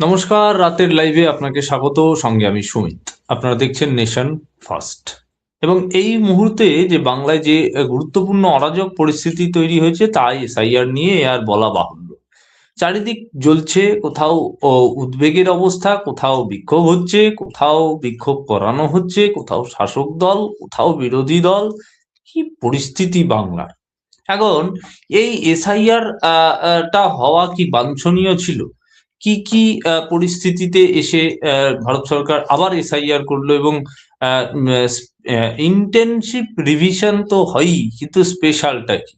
নমস্কার, রাতের লাইভে আপনাকে স্বাগত। সঙ্গে আমি সুমিত। আপনারা দেখছেন নেশন ফার্স্ট এবং এই মুহূর্তে যে বাংলায় যে গুরুত্বপূর্ণ অরাজক পরিস্থিতি তৈরি হয়েছে তাই এসআইআর নিয়ে আর বলা বাহুল্য। চারিদিক জ্বলছে, কোথাও উদ্বেগের অবস্থা, কোথাও বিক্ষোভ হচ্ছে, কোথাও বিক্ষোভ করানো হচ্ছে, কোথাও শাসক দল, কোথাও বিরোধী দল। কি পরিস্থিতি বাংলার? এখন, এই এসআইআর টা হওয়া কি বাঞ্ছনীয় ছিল? কি কি পরিস্থিতিতে এসে ভারত সরকার আবার এসআইআর করল এবং ইন্টেনসিভ রিভিশন তো হয়ই, কিন্তু স্পেশালটা কি?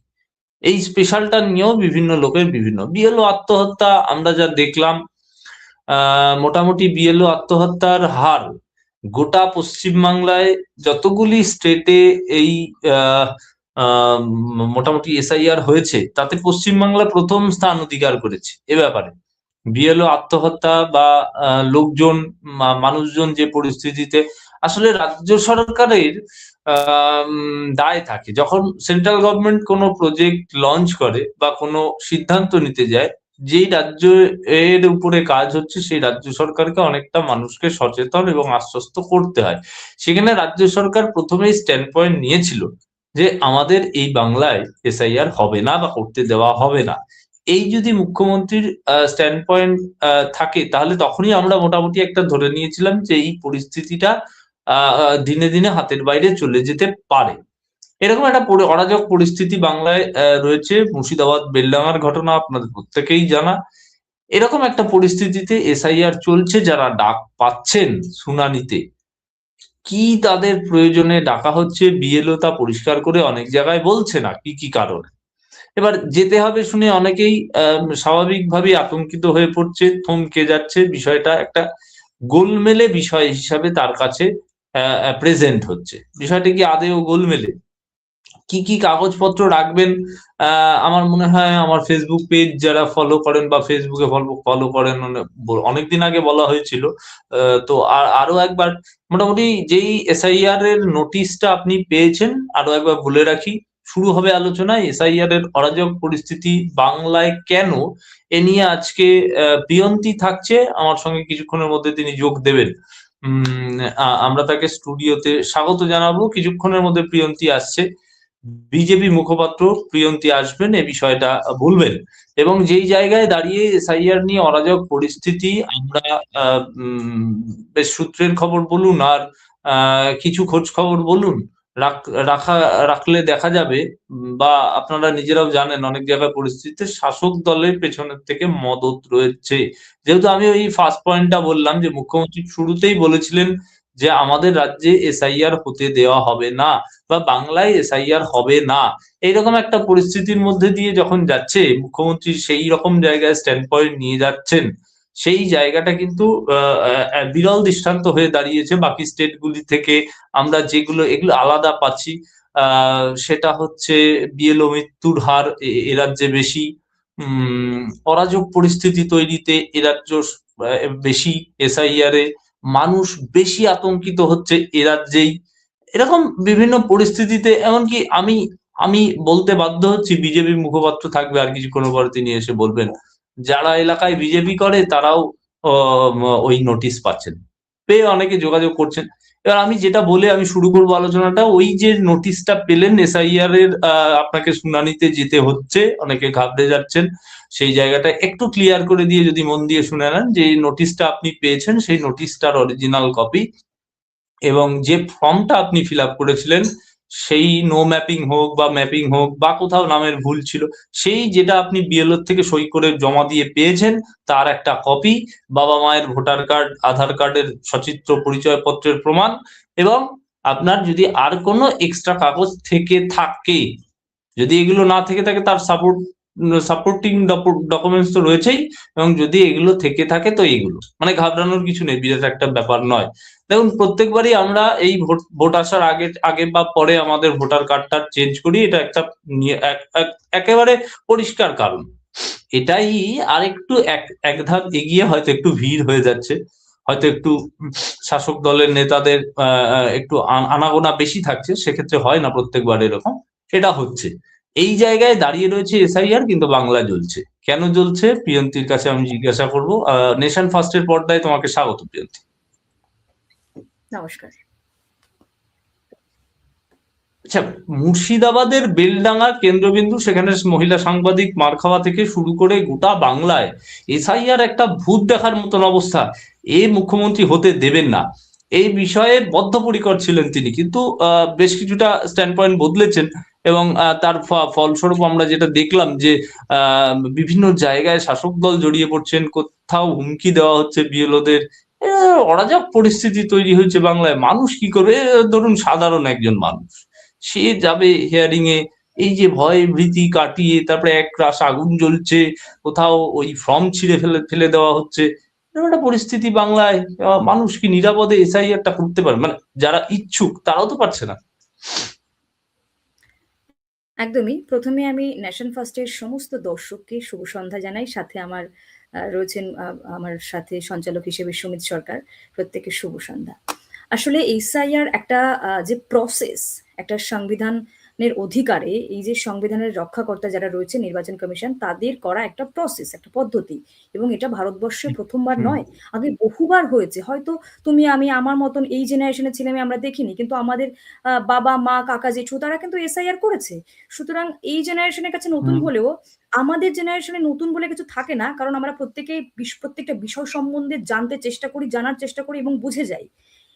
এই স্পেশালটা নিয়েও বিভিন্ন লোকের বিভিন্ন। বিএলও আত্মহত্যা আমরা যা দেখলাম মোটামুটি বিএলও আত্মহত্যার হার গোটা পশ্চিমবাংলায় যতগুলি স্টেটে এই মোটামুটি এসআইআর হয়েছে, তাতে পশ্চিমবাংলা প্রথম স্থান অধিকার করেছে, এ ব্যাপারে। বিএলও আত্মহত্যা বা লোকজন মানুষজন যে পরিস্থিতিতে আসলে রাজ্য সরকারের দায় থাকে। যখন সেন্ট্রাল গভর্নমেন্ট কোনো প্রজেক্ট লঞ্চ করে বা কোনো সিদ্ধান্ত নিতে যায়, যেই রাজ্য এর উপরে কাজ হচ্ছে, সেই রাজ্য সরকারকে অনেকটা মানুষকে সচেতন এবং আশ্বস্ত করতে হয়। সেখানে রাজ্য সরকার প্রথমেই স্ট্যান্ড পয়েন্ট নিয়েছিল যে, আমাদের এই বাংলায় এসআইআর হবে না বা করতে দেওয়া হবে না। এই যদি মুখ্যমন্ত্রীর স্ট্যান্ড পয়েন্ট থাকে, তাহলে তখনই আমরা মোটামুটি একটা ধরে নিয়েছিলাম যে এই পরিস্থিতিটা দিনে দিনে হাতের বাইরে চলে যেতে পারে। এরকম একটা অরাজক পরিস্থিতি বাংলায় রয়েছে। মুর্শিদাবাদ বেলডাঙার ঘটনা আপনাদের প্রত্যেকেই জানা। এরকম একটা পরিস্থিতিতে এসআইআর চলছে, যারা ডাক পাচ্ছেন শুনানিতে। কি তাদের প্রয়োজনে ডাকা হচ্ছে, বিএলও তা পরিষ্কার করে অনেক জায়গায় বলছে না, কি কি কারণে? এবার যেতে হবে শুনে অনেকেই আহ, স্বাভাবিকভাবেই আতঙ্কিত হয়ে পড়ছে থমকে যাচ্ছে বিষয়টা। একটা গোলমেলে বিষয় হিসাবে তার কাছে প্রেজেন্ট হচ্ছে। বিষয়টা কি আদেও গোলমেলে? কি কি কাগজপত্র রাখবেন? আমার মনে হয় আমার ফেসবুক পেজ যারা ফলো করেন বা ফেসবুকে ফলো করেন অনেকদিন আগে বলা হয়েছিল। তো আর আরও একবার মোটামুটি যেই এসআইআর এর নোটিশটা আপনি পেয়েছেন আরও একবার বলে রাখি। শুরু হবে আলোচনা এসআইআর এর অরাজক পরিস্থিতি বাংলায় কেন? এ নিয়ে আজকে প্রিয়ন্তী থাকছে। আমার সঙ্গে কিছুক্ষণের মধ্যে তিনি যোগ দেবেন। আমরা তাকে স্টুডিওতে স্বাগত জানাব। কিছুক্ষণের মধ্যে প্রিয়ন্তী আসছে। বিজেপি মুখপাত্র প্রিয়ন্তী আসবেন, এ বিষয়টা বলবেন। এবং যেই জায়গায় দাঁড়িয়ে এসআইআর নিয়ে অরাজক পরিস্থিতি, আমরা বেশ সূত্রের খবর বলুন আর কিছু খোঁজ খবর বলুন। রাখ- রাখা, রাখলে দেখা যাবে বা আপনারা নিজেরাও জানেন অনেক জায়গায় পরিস্থিতিতে শাসক দলের পেছনের থেকে মদত রয়েছে। যেহেতু আমি ওই ফার্স্ট পয়েন্টটা বললাম যে মুখ্যমন্ত্রী শুরুতেই বলেছিলেন যে আমাদের রাজ্যে এসআইআর হতে দেওয়া হবে না, বা বাংলায় এসআইআর হবে না। এইরকম একটা পরিস্থিতির মধ্যে দিয়ে যখন যাচ্ছে, মুখ্যমন্ত্রী সেই রকম জায়গায় স্ট্যান্ড পয়েন্ট নিয়ে যাচ্ছেন। সেই জায়গাটা কিন্তু বিরল দৃষ্টান্ত হয়ে দাঁড়িয়েছে বাকি স্টেটগুলি থেকে। আমরা যেগুলো, এগুলো আলাদা পাচ্ছি। সেটা হচ্ছে বিএলও মৃত্যুর হার এ- রাজ্যে বেশি। অরাজক পরিস্থিতি তৈরিতে এ বেশি এসআইআর এ। মানুষ বেশি আতঙ্কিত হচ্ছে এ রাজ্যেই। এরকম বিভিন্ন পরিস্থিতিতে, এমনকি আমি আমি বলতে বাধ্য হচ্ছি বিজেপি মুখপাত্র থাকবে আর কিছুক্ষণ পরে তিনি এসে বলবেন। যারা এলাকায় বিজেপি করে, তারাও ওই নোটিশ পাচ্ছেন। পেয়ে অনেকে যোগাযোগ করছেন। এবার আমি যেটা বলে আমি শুরু করব আলোচনাটা, ওই যে নোটিশটা পেলেন এসআইআর এর আপনাকে শুনানিতে যেতে হচ্ছে, অনেকে ঘাবড়ে যাচ্ছেন, সেই জায়গাটা একটু ক্লিয়ার করে দিয়ে যদি মন দিয়ে শুনে নেন, যে নোটিশটা আপনি পেয়েছেন, সেই নোটিশটার অরিজিনাল কপি এবং যে ফর্মটা আপনি ফিল আপ করেছিলেন সেই নো ম্যাপিং হোক বা ম্যাপিং হোক বা কোথাও নামের ভুল ছিল, সেই যেটা আপনি বিএলওর থেকে সই করে জমা দিয়ে পেয়েছেন, তার একটা কপি বাবা মায়ের ভোটার কার্ড আধার কার্ডের সচিত্র পরিচয় পত্রের প্রমাণ এবং আপনার যদি আর কোনো এক্সট্রা কাগজ থেকে থাকে, যদি এগুলো না থেকে থাকে, তার সাপোর্ট সাপোর্টিং ডকুমেন্টস তো রয়েছেই, এবং যদি এগুলো থেকে থাকে তো এইগুলো। মানে ঘাবড়ানোর কিছু নেই, বিরাট একটা ব্যাপার নয়। দেখুন, প্রত্যেকবারই আমরা এই ভোট ভোট আসার আগে আগে বা পরে আমাদের ভোটার কার্ডটা চেঞ্জ করি, এটা একটা এক- এক- একেবারে পরিষ্কার কারণ। এটাই আরেকটু এক এক ধাপ এগিয়ে হয়তো একটু ভিড় হয়ে যাচ্ছে। হয়তো একটু শাসক দলের নেতাদের একটু আন- আনাগোনা বেশি থাকছে, সেক্ষেত্রে হয় না প্রত্যেকবার এরকম। এটা হচ্ছে। এই জায়গায় দাঁড়িয়ে রয়েছে এসআইআর কিন্তু বাংলা জ্বলছে। কেন জ্বলছে? প্রিয়ন্তীর কাছে আমি জিজ্ঞাসা করব। নেশন ফার্স্টের পর্দায় তোমাকে স্বাগত প্রিয়ন্তী। নমস্কার। আচ্ছা মুর্শিদাবাদের বেলডাঙ্গা কেন্দ্রবিন্দু সেখানে মহিলা সাংবাদিক মার খাওয়া থেকে শুরু করে গোটা বাংলায় এসআইআর একটা ভূত দেখার মতন অবস্থা। এ মুখ্যমন্ত্রী হতে দেবেন না। এই বিষয়ে বদ্ধপরিকর ছিলেন তিনি কিন্তু বেশ কিছুটা স্ট্যান্ড পয়েন্ট বদলেছেন। এবং তার ফলস্বরূপ আমরা যেটা দেখলাম যে বিভিন্ন জায়গায় শাসক দল জড়িয়ে পড়ছেন, কোথাও হুমকি দেওয়া হচ্ছে বিএলওদের। অরাজক পরিস্থিতি তৈরি হয়েছে বাংলায়। মানুষ কি করবে? ধরুন সাধারণ একজন মানুষ। সে যাবে হিয়ারিং এ, এই যে ভয় ভীতি কাটিয়ে, তারপরে এক রাস আগুন জ্বলছে, কোথাও ওই ফর্ম ছিঁড়ে ফেলে ফেলে দেওয়া হচ্ছে। এরকম একটা পরিস্থিতি বাংলায়। মানুষ কি নিরাপদে এসআইআরটা করতে পারে মানে যারা ইচ্ছুক, তারাও তো পারছে না। একদমই। প্রথমে আমি ন্যাশন ফার্স্টের সমস্ত দর্শককে শুভ সন্ধ্যা জানাই। সাথে আমার রয়েছেন আমার সাথে সঞ্চালক হিসেবে সুমিত সরকার। প্রত্যেকে শুভ সন্ধ্যা। আসলে এসআইআর একটা যে প্রসেস একটা সংবিধানের অধিকারে এই যে সংবিধানের রক্ষাকর্তা যারা রয়েছে নির্বাচন কমিশন তাদের করা একটা প্রসেস একটা পদ্ধতি। এবং এটা ভারতবর্ষে প্রথমবার নয় আগে বহুবার হয়েছে। হয়তো তুমি আমি আমার মতন এই জেনারেশনের ছেলে মেয়ে আমরা দেখিনি কিন্তু আমাদের বাবা মা কাকা জেঠু তারা কিন্তু এসআইআর করেছে। সুতরাং এই জেনারেশনের কাছে নতুন হলেও আমাদের জেনারেশনে নতুন বলে কিছু থাকে না কারণ আমরা প্রত্যেকে প্রত্যেকটা বিষয় সম্বন্ধে জানতে চেষ্টা করি জানার চেষ্টা করি এবং বুঝে যাই।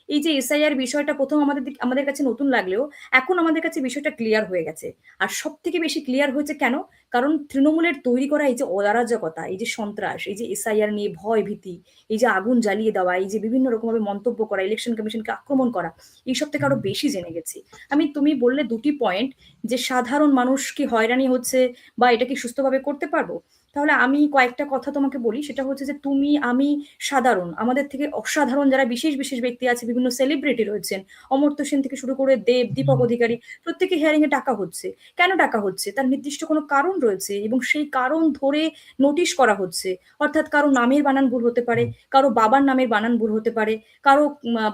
এই যে এসআইআর বিষয়টা প্রথম আমাদের আমাদের কাছে নতুন লাগলেও এখন আমাদের কাছে বিষয়টা ক্লিয়ার হয়ে গেছে। আর সব থেকে বেশি ক্লিয়ার হয়েছে কেন? কারণ তৃণমূলের তৈরি করা এই যে অরাজকতা এই যে সন্ত্রাস এই যে এসআইআর নিয়ে ভয় ভীতি এই যে আগুন জ্বালিয়ে দেওয়া এই যে বিভিন্ন রকমভাবে মন্তব্য করা ইলেকশন কমিশনকে আক্রমণ করা এইসব থেকে আরও বেশি জেনে গেছি। আমি তুমি বললে দুটি পয়েন্ট যে সাধারণ মানুষ কি হয়রানি হচ্ছে বা এটা কি সুস্থভাবে করতে পারব? তাহলে আমি কয়েকটা কথা তোমাকে বলি। সেটা হচ্ছে যে তুমি আমি সাধারণ। আমাদের থেকে অসাধারণ যারা বিশেষ বিশেষ ব্যক্তি আছে বিভিন্ন সেলিব্রিটি রয়েছেন অমর্ত্য সেন থেকে শুরু করে দেব দীপক অধিকারী প্রত্যেকে হিয়ারিং এ টাকা হচ্ছে। কেন টাকা হচ্ছে? তার নির্দিষ্ট কোনো কারণ রয়েছে এবং সেই কারণ ধরে নোটিশ করা হচ্ছে। অর্থাৎ কারও নামের বানান ভুল হতে পারে কারও বাবার নামের বানান ভুল হতে পারে কারও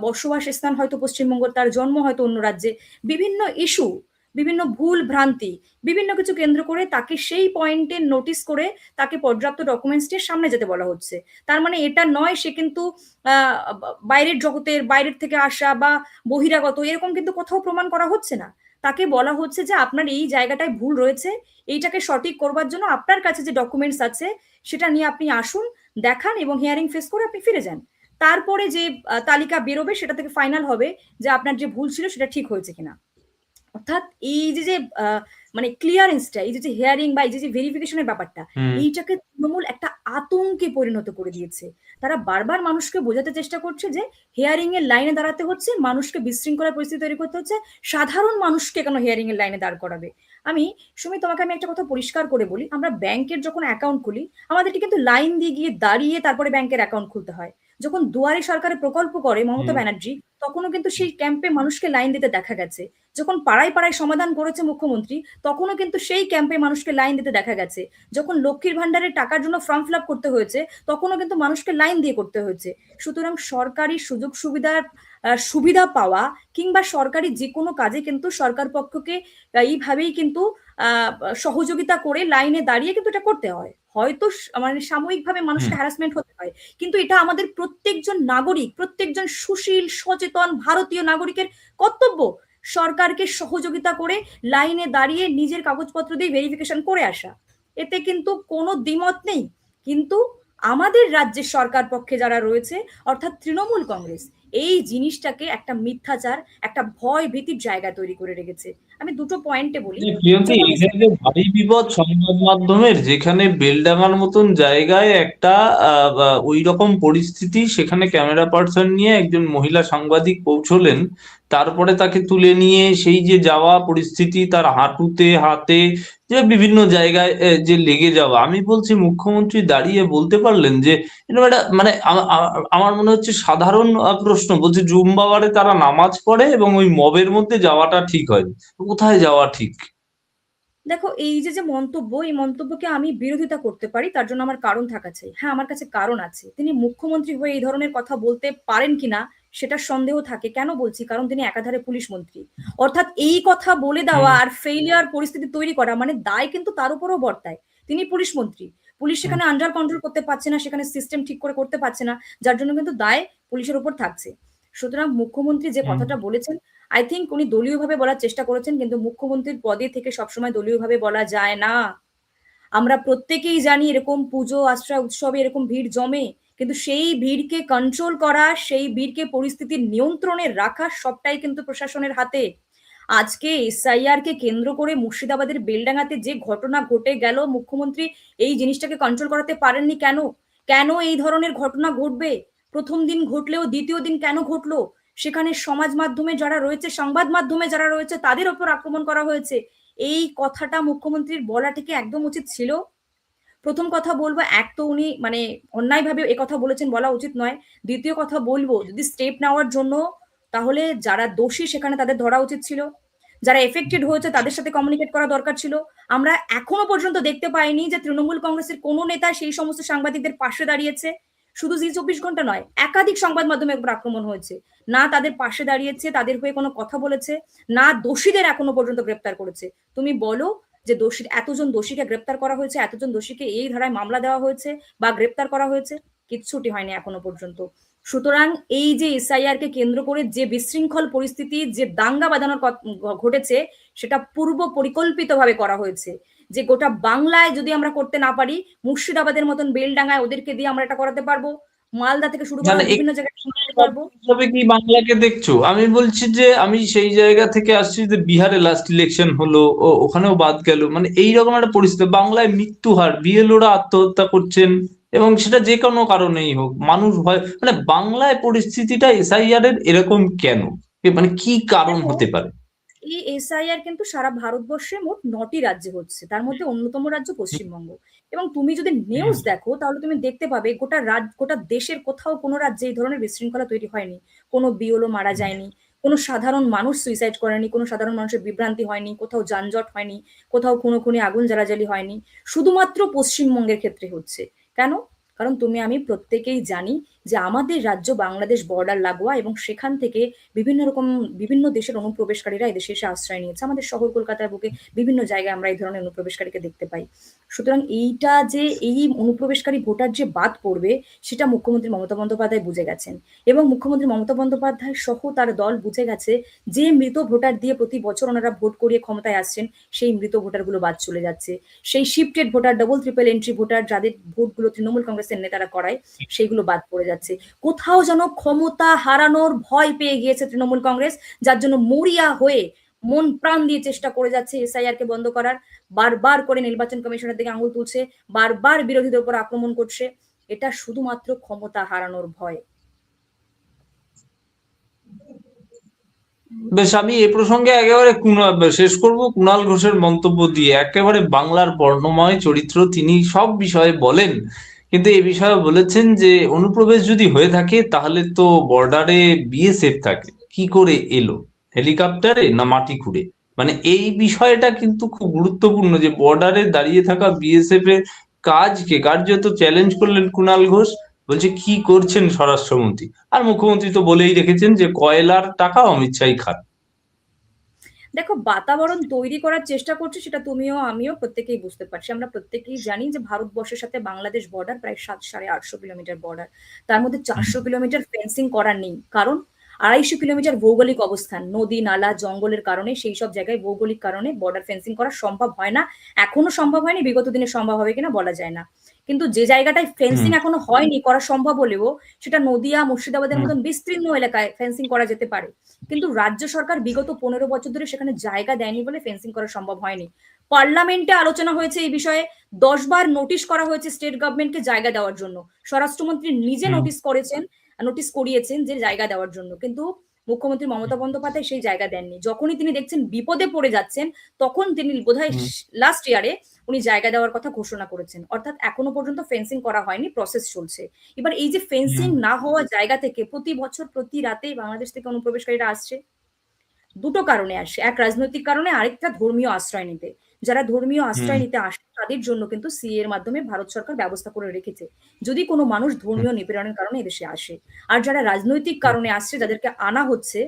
বসবাস স্থান হয়তো পশ্চিমবঙ্গ তার জন্ম হয়তো অন্য রাজ্যে। বিভিন্ন ইস্যু বিভিন্ন ভুল ভ্রান্তি বিভিন্ন কিছু কেন্দ্র করে তাকে সেই পয়েন্টে নোটিস করে তাকে পর্যাপ্ত ডকুমেন্টস নিয়ে সামনে যেতে বলা হচ্ছে। তার মানে এটা নয় সে কিন্তু বাইরের জগতের বাইরের থেকে আসা বা বহিরাগত এরকম কিন্তু কোথাও প্রমাণ করা হচ্ছে না। তাকে বলা হচ্ছে যে আপনার এই জায়গাটায় ভুল রয়েছে, এইটাকে সঠিক করবার জন্য আপনার কাছে যে ডকুমেন্টস আছে সেটা নিয়ে আপনি আসুন, দেখান এবং হিয়ারিং ফেস করে আপনি ফিরে যান। তারপরে যে তালিকা বেরোবে সেটা থেকে ফাইনাল হবে যে আপনার যে ভুল ছিল সেটা ঠিক হয়েছে কিনা। অর্থাৎ এই যে যে মানে ক্লিয়ারেন্সটা এই যে হেয়ারিং বা এই যে ভেরিফিকেশনের ব্যাপারটা এইটাকে তৃণমূল একটা আতঙ্কে পরিণত করে দিয়েছে। তারা বারবার মানুষকে বোঝাতে চেষ্টা করছে যে হেয়ারিং এর লাইনে দাঁড়াতে হচ্ছে মানুষকে বিশৃঙ্খলার পরিস্থিতি তৈরি করতে হচ্ছে সাধারণ মানুষকে কেন হেয়ারিং এর লাইনে দাঁড় করাবে? আমি সুমি তোমাকে আমি একটা কথা পরিষ্কার করে বলি আমরা ব্যাংকের যখন অ্যাকাউন্ট খুলি আমাদেরকে কিন্তু লাইন দিয়ে গিয়ে দাঁড়িয়ে তারপরে ব্যাংকের অ্যাকাউন্ট খুলতে হয়। যখন দুয়ারে সরকারের প্রকল্প করে মমতা ব্যানার্জি তখনও কিন্তু সেই ক্যাম্পে মানুষকে লাইন দিতে দেখা গেছে। যখন পাড়ায় পাড়ায় সমাধান করেছে মুখ্যমন্ত্রী তখনও কিন্তু সেই ক্যাম্পে মানুষকে লাইন দিতে দেখা গেছে। যখন লক্ষ্মীর ভান্ডারের টাকার জন্য ফর্ম ফিল করতে হয়েছে তখনও কিন্তু মানুষকে লাইন দিয়ে করতে হয়েছে। সুতরাং সরকারি সুযোগ সুবিধার সুবিধা পাওয়া কিংবা সরকারি যে কোনো কাজে কিন্তু সরকার পক্ষকে এইভাবেই কিন্তু সহযোগিতা করে লাইনে দাঁড়িয়ে কিন্তু এটা করতে হয়। হয়তো মানে সাময়িকভাবে মানুষকে হ্যারাসমেন্ট হতে হয় কিন্তু এটা আমাদের প্রত্যেকজন নাগরিক প্রত্যেকজন সুশীল সচেতন ভারতীয় নাগরিকের কর্তব্য। সরকারকে সহযোগিতা করে লাইনে দাঁড়িয়ে নিজের কাগজপত্র দিয়ে ভেরিফিকেশন করে আসা। এতে কিন্তু কোনো দ্বিমত নেই। কিন্তু আমাদের রাজ্যের সরকার পক্ষে যারা রয়েছে অর্থাৎ তৃণমূল কংগ্রেস এই জিনিসটাকে একটা মিথ্যাচার একটা ভয় ভীতির জায়গা তৈরি করে রেখেছে। আমি দুটো পয়েন্টে বলি। ভারী বিপদ সংবাদ মাধ্যমের যেখানে বেলডাঙ্গার মতন জায়গায় একটা ওই রকম পরিস্থিতি সেখানে ক্যামেরা পার্সন নিয়ে একজন মহিলা সাংবাদিক পৌঁছলেন তারপরে তাকে তুলে নিয়ে সেই যে যাওয়া পরিস্থিতি তার হাঁটুতে হাতে যে বিভিন্ন জায়গায় যে লেগে যাওয়া আমি বলছি মুখ্যমন্ত্রী দাঁড়িয়ে বলতে পারলেন যে মানে আমার মনে হচ্ছে সাধারণ প্রশ্ন বলছে জুম্বাবারে তারা নামাজ পড়ে এবং ওই মবের মধ্যে যাওয়াটা ঠিক হয়। কোথায় যাওয়া ঠিক? দেখো এই যে যে মন্তব্য এই মন্তব্যকে আমি বিরোধিতা করতে পারি তার জন্য আমার কারণ থাকা চাই। হ্যাঁ আমার কাছে কারণ আছে। তিনি মুখ্যমন্ত্রী হয়ে এই ধরনের কথা বলতে পারেন কিনা সেটা সন্দেহ থাকে। কেন বলছি? কারণ তিনি একাধারে পুলিশ মন্ত্রী। অর্থাৎ এই কথা বলে দেওয়া আর ফেইলিয়ার পরিস্থিতি তৈরি করা মানে দায় কিন্তু তার উপরও বর্তায়। তিনি পুলিশ মন্ত্রী। পুলিশ সেখানে আন্ডার কন্ট্রোল করতে পারছে না সেখানে সিস্টেম ঠিক করে করতে পারছে না যার জন্য কিন্তু দায় পুলিশের উপর থাকছে। সুতরাং মুখ্যমন্ত্রী যে কথাটা বলেছেন আই থিঙ্ক উনি দলীয়ভাবে বলার চেষ্টা করেছেন, কিন্তু মুখ্যমন্ত্রীর পদে থেকে সবসময় দলীয়ভাবে বলা যায় না। আমরা প্রত্যেকেই জানি এরকম পুজো আশ্রয় উৎসবে এরকম ভিড় জমে, কিন্তু সেই ভিড়কে কন্ট্রোল করা, সেই ভিড়কে পরিস্থিতির নিয়ন্ত্রণে রাখা সবটাই কিন্তু প্রশাসনের হাতে। আজকে এসআইআর কে কেন্দ্র করে মুর্শিদাবাদের বেলডাঙ্গাতে যে ঘটনা ঘটে গেল, মুখ্যমন্ত্রী এই জিনিসটাকে কন্ট্রোল করাতে পারেননি কেন? কেন এই ধরনের ঘটনা ঘটবে? প্রথম দিন ঘটলেও দ্বিতীয় দিন কেন ঘটলো? সেখানে সমাজ মাধ্যমে যারা রয়েছে, সংবাদ মাধ্যমে যারা রয়েছে, তাদের ওপর আক্রমণ করা হয়েছে। এই কথাটা মুখ্যমন্ত্রীর বলাটিকে একদম উচিত ছিল। প্রথম কথা বলব, এক তো উনি মানে অন্যায়ভাবে এ কথা বলেছেন বলা উচিত নয়। দ্বিতীয় কথা বলব, যদি স্টেপ নেওয়ার জন্য, তাহলে যারা দোষী সেখানে তাদের ধরা উচিত ছিল। যারা এফেক্টেড হয়েছে, তাদের সাথে কমিউনিকেট করা দরকার ছিল। আমরা এখনও পর্যন্ত দেখতে পাইনি যে তৃণমূল কংগ্রেসের কোনো নেতা সেই সমস্ত সাংবাদিকদের পাশে দাঁড়িয়েছে। শুধু জি চব্বিশ ঘণ্টা নয়, একাধিক সংবাদ মাধ্যমে একবার আক্রমণ হয়েছে। না তাদের পাশে দাঁড়িয়েছে, তাদের হয়ে কোনো কথা বলেছে, না দোষীদের এখনও পর্যন্ত গ্রেপ্তার করেছে। তুমি বলো যে দোষী এতজন দোষীকে গ্রেপ্তার করা হয়েছে, এতজন দোষীকে এই ধারায় মামলা দেওয়া হয়েছে বা গ্রেপ্তার করা হয়েছে? কিচ্ছুটি হয়নি এখনও পর্যন্ত। সুতরাং এই যে এসআইআর কে কেন্দ্র করে যে বিশৃঙ্খল পরিস্থিতি, যে দাঙ্গা বাঁধানোর ঘটেছে, সেটা পূর্ব পরিকল্পিতভাবে করা হয়েছে। যে গোটা বাংলায় যদি আমরা করতে না পারি মুর্শিদাবাদের মতন বেলডাঙ্গায় ওদেরকে দিয়ে আমরা এটা করাতে পারব মালদা থেকে শুরু করে বিভিন্ন জায়গায় কি বাংলাকে দেখছ? আমি বলছি যে আমি সেই জায়গা থেকে আসছি যে বিহারে লাস্ট ইলেকশন হলো ও ওখানেও বাদ গেল। মানে এইরকম একটা পরিস্থিতি। বাংলায় মৃত্যু হার বিএলওরা আত্মহত্যা করছেন এবং সেটা যে কোনো কারণেই হোক মানুষ ভয় মানে বাংলায় পরিস্থিতিটা এসআইআর এর এরকম কেন? মানে কি কারণ হতে পারে? এই এসআইআর কিন্তু সারা ভারতবর্ষে মোট নটি রাজ্যে হচ্ছে। তার মধ্যে অন্যতম রাজ্য পশ্চিমবঙ্গ। এবং তুমি যদি নিউজ দেখো তাহলে তুমি দেখতে পাবে গোটা রাজ গোটা দেশের কোথাও কোনো রাজ্যে এই ধরনের বিশৃঙ্খলা তৈরি হয়নি। কোনো বিওলো মারা যায়নি কোনো সাধারণ মানুষ সুইসাইড করেনি কোনো সাধারণ মানুষের বিভ্রান্তি হয়নি কোথাও যানজট হয়নি কোথাও কোনো খুনে আগুন জ্বালাজালি হয়নি। শুধুমাত্র পশ্চিমবঙ্গের ক্ষেত্রে হচ্ছে। কেন? কারণ তুমি আমি প্রত্যেকেই জানি যে আমাদের রাজ্য বাংলাদেশ বর্ডার লাগোয়া এবং সেখান থেকে বিভিন্ন রকম বিভিন্ন দেশের অনুপ্রবেশকারীরা এদেশে এসে আশ্রয় নিয়েছে। আমাদের শহর কলকাতার বুকে বিভিন্ন জায়গায় আমরা এই ধরনের অনুপ্রবেশকারীকে দেখতে পাই। সুতরাং এইটা যে এই অনুপ্রবেশকারী ভোটার যে বাদ পড়বে সেটা মুখ্যমন্ত্রী মমতা বন্দ্যোপাধ্যায় বুঝে গেছেন। এবং মুখ্যমন্ত্রী মমতা বন্দ্যোপাধ্যায় সহ তার দল বুঝে গেছে যে মৃত ভোটার দিয়ে প্রতি বছর ওনারা ভোট করিয়ে ক্ষমতায় আসছেন সেই মৃত ভোটারগুলো বাদ চলে যাচ্ছে। সেই shifted voter double triple entry voter যাদের ভোটগুলো তৃণমূল কংগ্রেসের নেতারা করায় সেইগুলো বাদ পড়ে যাচ্ছে। কোথাও যেন ক্ষমতা হারানোর ভয় পেয়ে গিয়েছে তৃণমূল কংগ্রেস, যার জন্য মরিয়া হয়ে মন প্রাণ দিয়ে চেষ্টা করে যাচ্ছে এসআইআর কে বন্ধ করার। বারবার করে নির্বাচন কমিশনের দিকে আঙুল তুলছে, বারবার বিরোধীদের উপর আক্রমণ করছে। এটা শুধুমাত্র ক্ষমতা হারানোর ভয়। বেশ, আমি এ প্রসঙ্গে একেবারে শেষ করব কুণাল ঘোষের মন্তব্য দিয়ে। একেবারে বাংলার বর্ণময় চরিত্র, তিনি সব বিষয়ে বলেন। কিন্তু এ বিষয়ে বলেছেন যে অনুপ্রবেশ যদি হয়ে থাকে, তাহলে তো বর্ডারে বিএসএফ থাকে। কি করে এলো? হেলিকপ্টারে না মাটি খুঁড়ে? মানে এই বিষয়টা কিন্তু খুব গুরুত্বপূর্ণ যে বর্ডারে দাঁড়িয়ে থাকা বিএসএফ এর কাজকে কার্যত চ্যালেঞ্জ করলেন কুণাল ঘোষ? বলছে, কি করছেন স্বরাষ্ট্রমন্ত্রী? আর মুখ্যমন্ত্রী তো বলেই রেখেছেন যে কয়লার টাকা অমিত শাহ খান। দেখো বাতাবরণ তৈরি করার চেষ্টা করছে সেটা তুমিও আমিও প্রত্যেকেই বুঝতে পারছি। আমরা প্রত্যেকেই জানি যে ভারতবর্ষের সাথে বাংলাদেশ বর্ডার প্রায় সাত সাড়ে আটশো কিলোমিটার বর্ডার তার মধ্যে চারশো কিলোমিটার ফেন্সিং করার নেই। কারণ আড়াইশো কিলোমিটার ভৌগোলিক অবস্থান। নদী নালা জঙ্গলের কারণে সেই সব জায়গায় ভৌগোলিক কারণে বর্ডার ফেন্সিং করা সম্ভব হয় না। এখনও সম্ভব হয়নি বিগত দিনে সম্ভব হবে কিনা বলা যায় না। কিন্তু যে জায়গাটায় ফেন্সিং এখনও হয়নি করা সম্ভব হলেও সেটা নদিয়া মুর্শিদাবাদের মতন বিস্তীর্ণ এলাকায় ফেন্সিং করা যেতে পারে। কিন্তু রাজ্য সরকার বিগত পনেরো বছর ধরে সেখানে জায়গা দেয়নি বলে ফেন্সিং করা সম্ভব হয়নি। পার্লামেন্টে আলোচনা হয়েছে এই বিষয়ে। দশ বার নোটিশ করা হয়েছে স্টেট গভর্নমেন্টকে জায়গা দেওয়ার জন্য। স্বরাষ্ট্রমন্ত্রী নিজে নোটিশ করেছেন নোটিশ করিয়েছেন যে জায়গা দেওয়ার জন্য। কিন্তু মুখ্যমন্ত্রী মমতা বন্দ্যোপাধ্যায় সেই জায়গা দেননি। যখনই তিনি দেখছেন বিপদে পড়ে যাচ্ছেন তখন তিনি বোধহয় লাস্ট ইয়ারে উনি জায়গা দেওয়ার কথা ঘোষণা করেছেন। অর্থাৎ এখনও পর্যন্ত ফেন্সিং করা হয়নি প্রসেস চলছে। এবার এই যে ফেন্সিং না হওয়া জায়গা থেকে প্রতি বছর প্রতি রাতে বাংলাদেশ থেকে অনুপ্রবেশকারীরা আসছে। দুটো কারণে আসে। এক রাজনৈতিক কারণে আরেকটা ধর্মীয় আশ্রয় নিতে। যারা ধর্মীয় আশ্রয় নিতে আসে তাদের জন্য কিন্তু সিএ এর মাধ্যমে ভারত সরকার ব্যবস্থা করে রেখেছে। যদি কোনো মানুষ ধর্মীয় নিপীড়নের কারণে এদেশে আসে আর যারা রাজনৈতিক কারণে আসছে যাদেরকে আনা হচ্ছে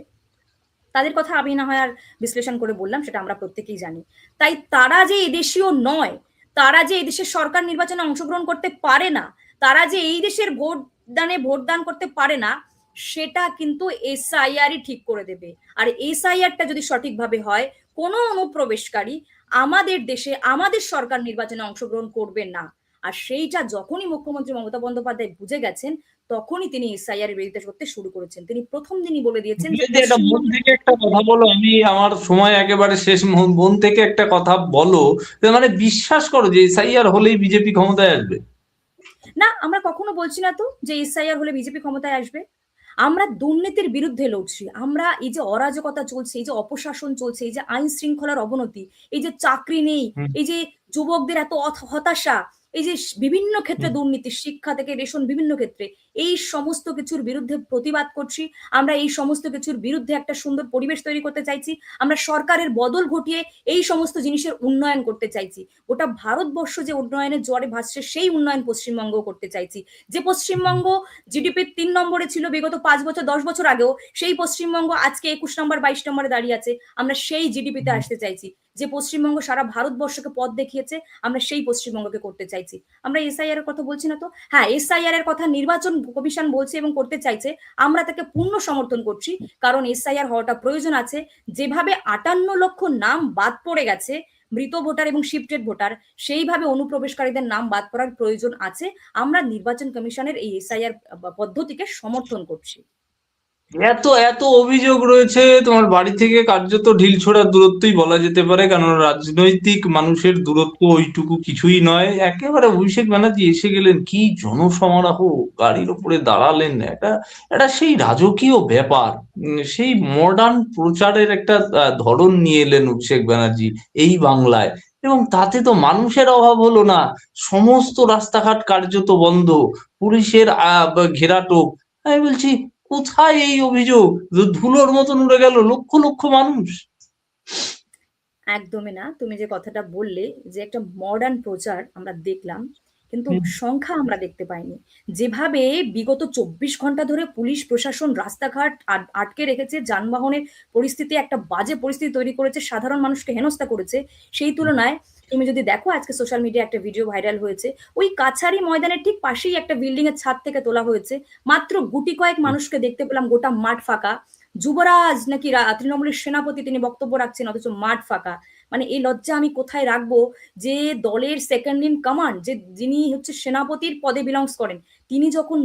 তাদের কথা আমি না হয় আর বিশ্লেষণ করে বললাম সেটা আমরা প্রত্যেকেই জানি। তাই তারা যে এদেশীয় নয় তারা যে এদেশের সরকার নির্বাচনে অংশগ্রহণ করতে পারে না তারা যে এই দেশের ভোট দানে ভোট দান করতে পারে না সেটা কিন্তু এসআইআরই ঠিক করে দেবে। আর এসআইআরটা যদি সঠিকভাবে হয় কোনো অনুপ্রবেশকারী আমাদের দেশে আমাদের সরকার নির্বাচনে অংশগ্রহণ করবে না। আর সেইটা যখনই মুখ্যমন্ত্রী মমতা বন্দ্যোপাধ্যায় বুঝে গেছেন তখনই তিনি এসআইআর এর বিরোধিতা করতে শুরু করেছেন। তিনি প্রথম দিনই বলে দিয়েছেন মন থেকে একটা কথা বলো আমি আমার সময় একেবারে শেষ মন- মন থেকে একটা কথা বলো মানে বিশ্বাস করো যে এসআইআর হলেই বিজেপি ক্ষমতায় আসবে। না আমরা কখনো বলছি না তো যে এসআইআর হলে বিজেপি ক্ষমতায় আসবে। আমরা দুর্নীতির বিরুদ্ধে লড়ছি আমরা এই যে অরাজকতা চলছে এই যে অপশাসন চলছে এই যে আইন শৃঙ্খলার অবনতি এই যে চাকরি নেই এই যে যুবকদের এত হতাশা এই যে বিভিন্ন ক্ষেত্রে। দুর্নীতি শিক্ষা থেকে রেশন বিভিন্ন ক্ষেত্রে এই সমস্ত কিছুর বিরুদ্ধে প্রতিবাদ করছি। আমরা এই সমস্ত কিছুর বিরুদ্ধে একটা সুন্দর পরিবেশ তৈরি করতে চাইছি। আমরা সরকারের বদল ঘটিয়ে এই সমস্ত জিনিসের উন্নয়ন করতে চাইছি। গোটা ভারতবর্ষ যে উন্নয়নের জোয়ারে ভাসছে সেই উন্নয়ন পশ্চিমবঙ্গ করতে চাইছি। যে পশ্চিমবঙ্গ জিডিপির তিন নম্বরে ছিল বিগত পাঁচ বছর দশ বছর আগেও সেই পশ্চিমবঙ্গ আজকে একুশ নম্বর বাইশ নম্বরে দাঁড়িয়ে আছে। আমরা সেই জিডিপিতে আসতে চাইছি। যে পশ্চিমবঙ্গ সারা ভারতবর্ষকে পথ দেখিয়েছে, আমরা সেই পশ্চিমবঙ্গকে করতে চাইছি। আমরা এসআইআর এর কথা বলছি না তো? হ্যাঁ এসআইআর এর কথা নির্বাচন কমিশন বলছে এবং করতে চাইছে, আমরা তাকে পূর্ণ সমর্থন করছি, কারণ এসআইআর হওয়াটা প্রয়োজন আছে। যেভাবে আটান্ন লক্ষ নাম বাদ পড়ে গেছে, মৃত ভোটার এবং শিফটেড ভোটার, সেইভাবে অনুপ্রবেশকারীদের নাম বাদ পড়ার প্রয়োজন আছে। আমরা নির্বাচন কমিশনের এই এসআইআর পদ্ধতিকে সমর্থন করছি। এত এত অভিযোগ রয়েছে। তোমার বাড়ি থেকে কার্যত ঢিল ছোড়ার দূরত্বই বলা যেতে পারে, কারণ রাজনৈতিক মানুষের দূরত্ব ওইটুকু কিছুই নয়। একেবারে অভিষেক ব্যানার্জি এসে গেলেন, কি জনসমারোহ, গাড়ির উপরে দাঁড়ালেন। এটা একটা সেই রাজকীয় ব্যাপার সেই মডার্ন প্রচারের একটা ধরন নিয়ে এলেন অভিষেক ব্যানার্জি এই বাংলায়। এবং তাতে তো মানুষের অভাব হলো না। সমস্ত রাস্তাঘাট কার্যত বন্ধ, পুলিশের ঘেরাটোপ। আমি বলছি কোথায় এই অভিযোগ? ধুলোর মতন উড়ে গেল লক্ষ লক্ষ মানুষ। একদমই না। তুমি যে কথাটা বললে যে একটা মডার্ন প্রচার আমরা দেখলাম কিন্তু সংখ্যা আমরা দেখতে পাইনি। যেভাবে বিগত চব্বিশ ঘণ্টা ধরে পুলিশ প্রশাসন রাস্তাঘাট আটকে রেখেছে যানবাহনের পরিস্থিতি একটা বাজে পরিস্থিতি তৈরি করেছে সাধারণ মানুষকে হেনস্থা করেছে সেই তুলনায় তুমি যদি দেখো আজকে সোশ্যাল মিডিয়া একটা ভিডিও ভাইরাল হয়েছে ওই কাছারি ময়দানের ঠিক পাশেই একটা বিল্ডিং এর ছাদ থেকে তোলা হয়েছে। মাত্র গুটি কয়েক মানুষকে দেখতে পেলাম গোটা মাঠ ফাঁকা। যুবরাজ নাকি তৃণমূলের সেনাপতি তিনি বক্তব্য রাখছেন অথচ মাঠ ফাঁকা। মানে এই লজ্জা আমি কোথায় রাখব? যে দলের সেকেন্ড ইন কমান্ড যে যিনি হচ্ছে সেনাপতির পদে বিলংস করেন তিনি যখন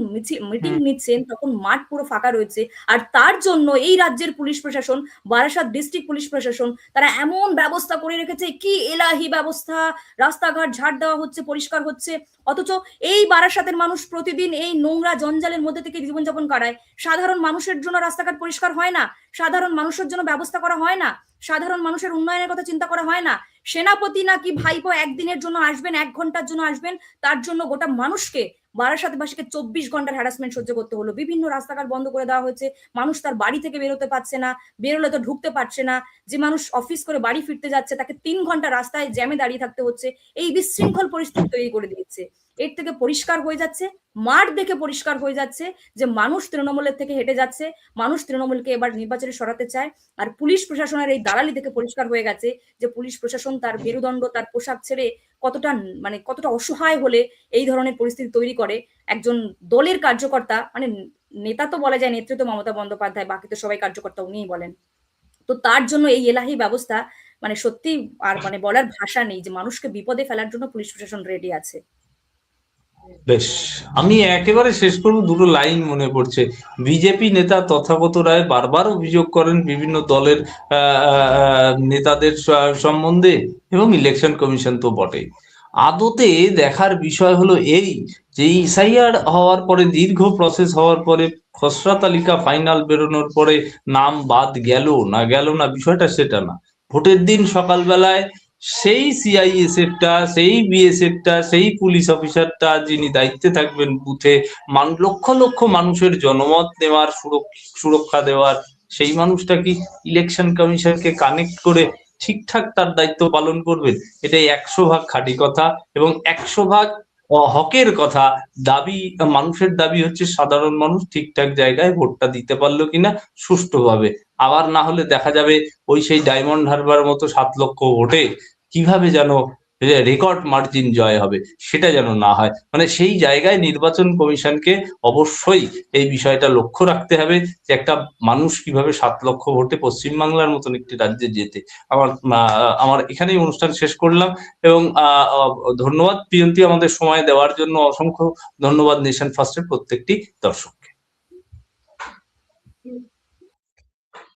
মিটিং নিচ্ছেন তখন মাঠ পুরো ফাঁকা রয়েছে। আর তার জন্য এই রাজ্যের পুলিশ প্রশাসন বারাসাত ডিস্ট্রিক্ট পুলিশ প্রশাসন তারা এমন ব্যবস্থা করে রেখেছে কি এলাহি ব্যবস্থা রাস্তাঘাট ঝাড় দেওয়া হচ্ছে পরিষ্কার হচ্ছে। অথচ এই বারাসাতের মানুষ প্রতিদিন এই নোংরা জঞ্জালের মধ্যে থেকে জীবনযাপন কাটায় সাধারণ মানুষের জন্য রাস্তাঘাট পরিষ্কার হয় না। সাধারণ মানুষের জন্য ব্যবস্থা করা হয় না। সাধারণ মানুষের উন্নয়নের কথা চিন্তা করা হয় না। সেনাপতি নাকি ভাইপো একদিনের জন্য আসবেন, এক ঘণ্টার জন্য আসবেন, তার জন্য গোটা মানুষকে বারাসাতবাসীকে চব্বিশ ঘণ্টার হ্যারাসমেন্ট সহ্য করতে হলো। বিভিন্ন রাস্তাঘাট বন্ধ করে দেওয়া হয়েছে। মানুষ তার বাড়ি থেকে বেরোতে পারছে না, বেরোলে তো ঢুকতে পারছে না। যে মানুষ অফিস করে বাড়ি ফিরতে যাচ্ছে, তাকে তিন ঘণ্টা রাস্তায় জ্যামে দাঁড়িয়ে থাকতে হচ্ছে। এই বিশৃঙ্খল পরিস্থিতি তৈরি করে দিয়েছে। এর থেকে পরিষ্কার হয়ে যাচ্ছে, মাঠ দেখে পরিষ্কার হয়ে যাচ্ছে যে মানুষ তৃণমূলের থেকে হেঁটে যাচ্ছে, মানুষ তৃণমূলকে এবার নির্বাচনে সরাতে চায়, আর পুলিশ প্রশাসনের এই দালালি থেকে পরিষ্কার হয়ে গেছে যে পুলিশ প্রশাসন তার মেরুদণ্ড, তার পোশাক ছেড়ে কতটা মানে কতটা অসহায় হলে এই ধরনের পরিস্থিতি তৈরি করে। একজন দলের কার্যকর্তা মানে নেতা তো বলা যায় নেতৃত্ব মমতা বন্দ্যোপাধ্যায়, বাকি তো সবাই কার্যকর্তা উনিই বলেন। তো তার জন্য এই এলাহি ব্যবস্থা মানে সত্যি আর মানে বলার ভাষা নেই যে মানুষকে বিপদে ফেলার জন্য পুলিশ প্রশাসন রেডি আছে। বেশ, আমি একেবারে শেষ করব, দুটো লাইন মনে পড়ছে। বিজেপি নেতা তথাগত রায় বারবার অভিযোগ করেন বিভিন্ন দলের নেতাদের সম্বন্ধে, এবং ইলেকশন কমিশন তো বটে আদতে দেখার বিষয় হলো এই যে এসআইআর হওয়ার পরে, দীর্ঘ প্রসেস হওয়ার পরে, খসড়া তালিকা ফাইনাল বেরোনোর পরে নাম বাদ গেল না গেল না, বিষয়টা সেটা না। ভোটের দিন সকালবেলায় সেই সিআইএসএফটা সেই বিএসএফটা সেই পুলিশ অফিসারটা যিনি দায়িত্বে থাকবেন বুথে লক্ষ লক্ষ মানুষের জনমত নেওয়ার, সুরক- সুরক্ষা দেওয়ার, সেই মানুষটা কি ইলেকশন কমিশনকে কানেক্ট করে ঠিকঠাক তার দায়িত্ব পালন করবেন? এটাই একশো ভাগ খাঁটি কথা এবং একশো ভাগ হকের কথা। দাবি, মানুষের দাবি হচ্ছে সাধারণ মানুষ ঠিকঠাক জায়গায় ভোটটা দিতে পারল কিনা সুষ্ঠুভাবে। আবার না হলে দেখা যাবে ওই সেই ডায়মন্ড হারবার মতো সাত লক্ষ ভোটে। কীভাবে যেন রেকর্ড মার্জিন জয় হবে, সেটা যেন না হয়। মানে সেই জায়গায় নির্বাচন কমিশনকে অবশ্যই এই বিষয়টা লক্ষ্য রাখতে হবে যে একটা মানুষ কীভাবে সাত লক্ষ ভোটে পশ্চিমবাংলার মতন একটি রাজ্যে যেতে। আমার আমার এখানেই অনুষ্ঠান শেষ করলাম এবং ধন্যবাদ, প্রিয়ন্তী, আমাদের সময় দেওয়ার জন্য অসংখ্য ধন্যবাদ নেশন ফার্স্টের প্রত্যেকটি দর্শককে